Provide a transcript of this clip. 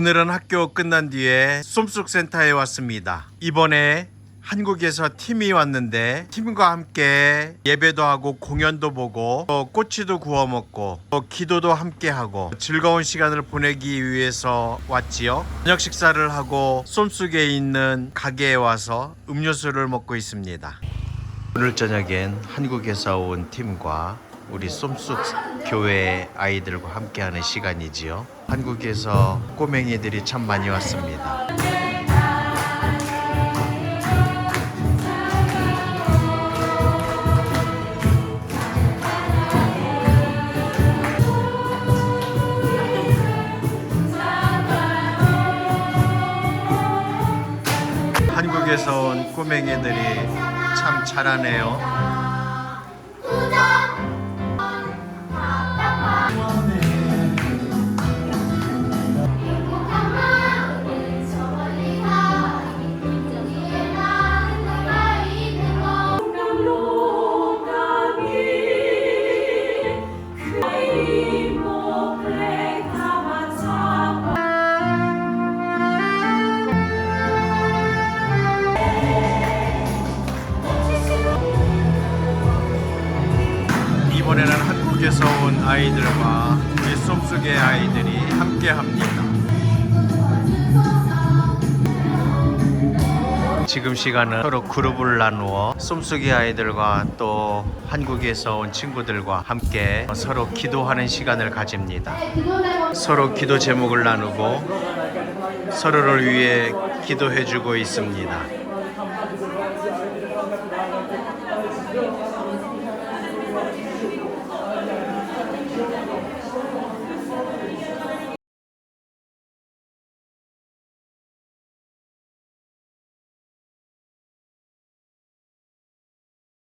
오늘은 학교 끝난 뒤에 쏨쑥 센터에 왔습니다. 이번에 한국에서 팀이 왔는데 팀과 함께 예배도 하고 공연도 보고 또 꼬치도 구워 먹고 또 기도도 함께 하고 즐거운 시간을 보내기 위해서 왔지요. 저녁 식사를 하고 쏨쑥에 있는 가게에 와서 음료수를 먹고 있습니다. 오늘 저녁엔 한국에서 온 팀과 우리 쏨쑥 교회 아이들과 함께하는 시간이지요. 한국에서 꼬맹이들이 참 많이 왔습니다. 한국에서 온 꼬맹이들이 참 잘하네요. 이번에는 한국에서 온 아이들과 우리 숲속의 아이들이 함께 합니다. 지금 시간은 서로 그룹을 나누어 쏨속의 아이들과 또 한국에서 온 친구들과 함께 서로 기도하는 시간을 가집니다. 서로 기도 제목을 나누고 서로를 위해 기도해주고 있습니다.